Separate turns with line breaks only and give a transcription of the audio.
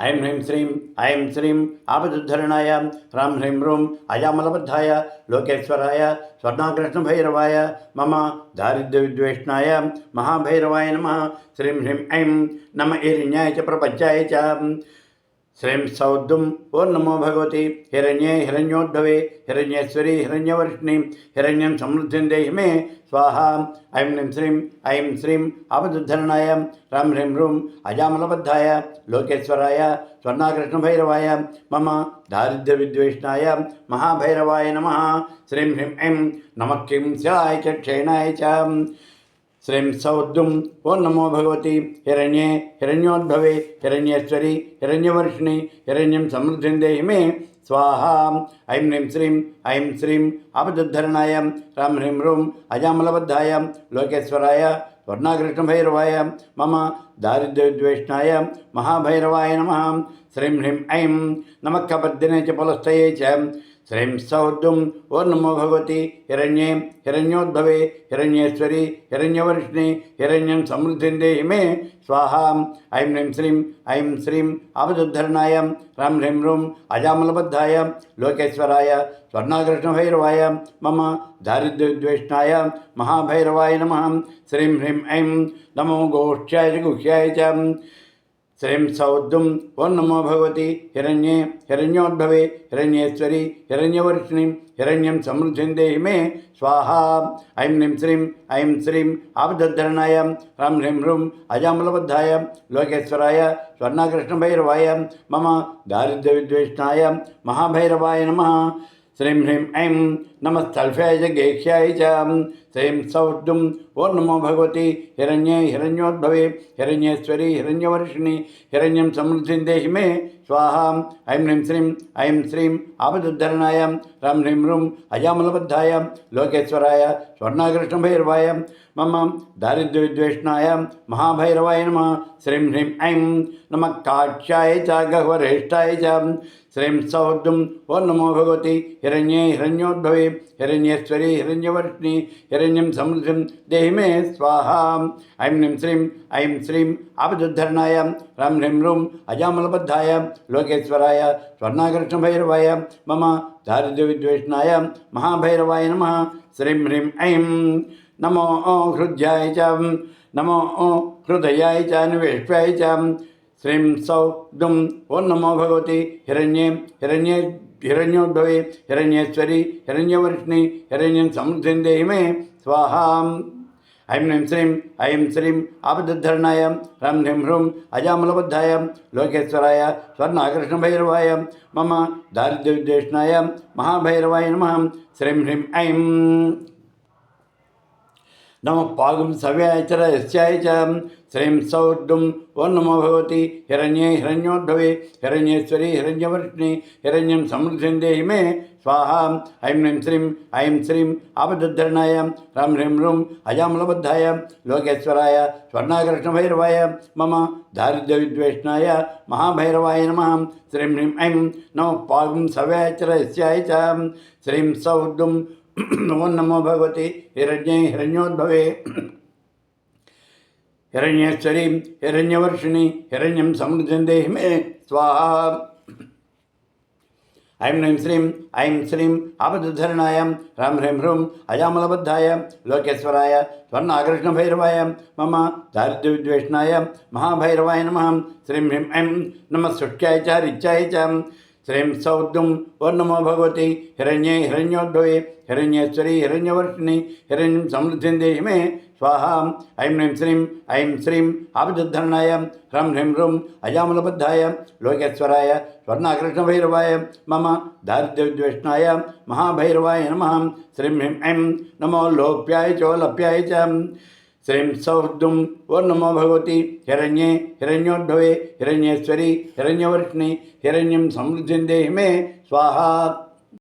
ऐं ह्रीं श्रीं ऐं श्रीं आपदुद्धरणाय ह्रां ह्रीं ह्रूं अजामलबद्धाय लोकेश्वराय स्वर्णाकृष्णभैरवाय मम दारिद्र्यविद्वेष्णाय, महाभैरवाय नमः। श्रीं ह्रीं ऐं नम ईरिण्याय च प्रपञ्चाय च। श्री सौद्धुम् ओं नमो भगवती हिरण्ये हिरण्योद्धवे हिरण्येश्वरी हिरण्यवर्षिणी हिरण्यं समृद्धि देहि मे स्वाहा ऐं नीं श्रीं ऐं श्रीं आपदुद्धरणाय रं ह्रीं ह्रूं अजामलबद्धाय लोकेश्वराय स्वर्णाकृष्णभैरवाय मम दारिद्र्यविद्वेषणाय महाभैरवाय नमः श्रीं ह्रीं ऐं नमः किं स्याय च क्षेणाय च श्रीं सौद्युम ओं नमो भगवती हिण्ये हिण्योद्भव हिण्यश्वरी हिण्यवर्षिणी हिण्यम समृद्धि देहि मे स्वाहा। ऐं ह्रीं श्रीं, ऐं श्रीं आपदुद्धरणाय रां ह्रीं रूं अजामलबद्धाय, लोकेश्वराय स्वर्णाकृष्णभैरवाय मम दारिद्र्यद्वेष्णाय, महाभैरवाय नमः। श्रीं ह्रीं ऐं नमः कपर्दिने च च श्रीं सौद्धुं नमो भगवती, हिरण्ये, हिरण्योद्भवे, हिरण्येश्वरी, हिरण्यवर्षिणी, हिरण्यं समृद्धिं मे स्वाहा ऐं ह्रीं श्रीं, ऐं श्रीं आबदुद्धरणाय रं ह्रीं रूं अजामलबद्धाय, लोकेश्वराय, स्वर्णाकृष्णभैरवाय, मम दारिद्र्यद्वेष्णाय, महाभैरवाय नमः। श्रीं ह्रीं, ऐं नमो गोष्ठ्याय गुह्याय च। श्रीं सौद्धुम ओं नमो भगवती हिण्ये हिण्योद्भवे हिण्येश्वरी हिण्यवर्षिणी हिण्यम समृद्धि देहि मे, स्वाहा। ऐं नीं श्रीं, ऐं श्रीं आबद्धरणा ह्रं ह्रीं ह्रूं अजामलबद्धाय, लोकेश्वराय, स्वर्णाकृष्णभैरवाय, मम दारिद्र्यविद्वेष्णाय, महाभैरवाय नम। श्रीं ह्रीं, ऐं नमस्तलफ्याय जगेह्याय च। स्वयं सौर्दुम ओ नमो भगवती, हिरण्य हिरण्योद्भवे, हिरण्येश्वरी, हिरण्यवर्षिणी हिरण्यम समृद्धि देहि मे स्वाहा ऐं ह्रीं श्रीं, ऐं श्रीं आपदुद्धरणाय रं ह्रीं ह्रूं अजामलबद्धाय, लोकेश्वराय, स्वर्णाकृष्णभैरवाय, मम दारिद्र्यविद्वेषणाय, महाभैरवाय नमः, श्रीं ह्रीं ऐं नमः काक्ष्याय च, गह्वरेष्ठाय च, श्रीं सौर्दुं ओ नमो भगवती, हिरण्ये हिरण्योद्भवे, हिरण्येश्वरी, हिरण्यवर्षिणी हिरण्य ऐश्वर्यं समृद्धिं देहि मे स्वाहा। ऐं नीं श्रीं, ऐं श्रीं आपदुद्धरणाय रं ह्रीं रूं अजामलबद्धाय, लोकेश्वराय स्वर्णाकृष्णभैरवाय मम दारिद्र्यविद्वेषणाय, महाभैरवाय नमः। श्रीं ह्रीं ऐं नमो हृद्याय च, नमो हृदयाय च निवेष्प्याय च। श्रीं सौ दुं ओं नमो भगवती, हिरण्ये हिरण्ये हिरण्योद्भवे हिण्येश्वरी हिरण्यवर्षिणी हिरण्यं समृद्धिं देहि मे स्वाहा ऐं ह्रीं श्रीं, ऐं श्रीं आपदुद्धरणाय ह्रं ह्रीं ह्रूं अजामलबद्धाय, लोकेश्वराय स्वर्णाकृष्णभैरवाय मम दारिद्र्यविद्वेषणाय, महाभैरवाय नमः। श्रीं ह्रीं ऐं नम पागुं सव्याचरयस्याय च श्रीं सौर्दुं नम भगवती हिण्य हिरण्योद्धवे, हिरण्येश्वरी हिण्यवर्षि हिण्यम समृद्धि देहि मे, स्वाहा, ऐं ह्रीं श्रीं, ऐं श्रीं आपदद्धरणाय रं ह्रीं ह्रूं अजामलबद्धाय, लोकेश्वराय स्वर्णाकृष्णभैरवाय मम, दारिद्र्यविद्वेष्णाय महाभैरवाय नम, श्रीं ह्रीं ऐं नम पागुं सव्याचर यस्याच श्रीं सौर्दुं ओं नमो भगवती हिरण्य हिरण्योद्भवे। हिरण्येश्वरी, हिरण्यवर्षिणी हिरण्यम समृद्धे मे स्वाहा। ऐं ह्रीं श्रीं, ऐं श्रीं आपदुद्धरणाय ह्रां ह्रीं ह्रूं अजामलबद्धाय लोकेश्वराय, स्वर्णाकृष्णभैरवाय, मम दारिद्र्यविद्वेषणाय, महाभैरवाय नमः। श्रीं ह्रीं ऐं नमः सुष्ट्याय च ऋच्याय च। श्रीं सौद्युं ओ नमो भगवती, हिरण्य हिरण्योद्भवे हिरण्येश्वरी हिरण्यवर्षिणी हिण्य समृद्धि देश में स्वाहा, ऐं ह्रीं श्रीं, ऐं श्रीं आबुद्धरणाय, ह्रं ह्रीं ह्रूं अजामलबद्धाय, लोकेश्वराय, स्वर्णाकृष्णभैरवाय मम, दारिद्र्यविद्वेष्णाय महाभैरवाय नमः, श्रीं ह्रीं ऐं नमो लोप्याय चोलप्याय च। श्रीं सौदुम वो नमो भगवती हिरण्ये हिरण्योद्भवे हिरण्येश्वरी हिण्यवर्षि हिण्यम समृद्धि देहि मे स्वाहा।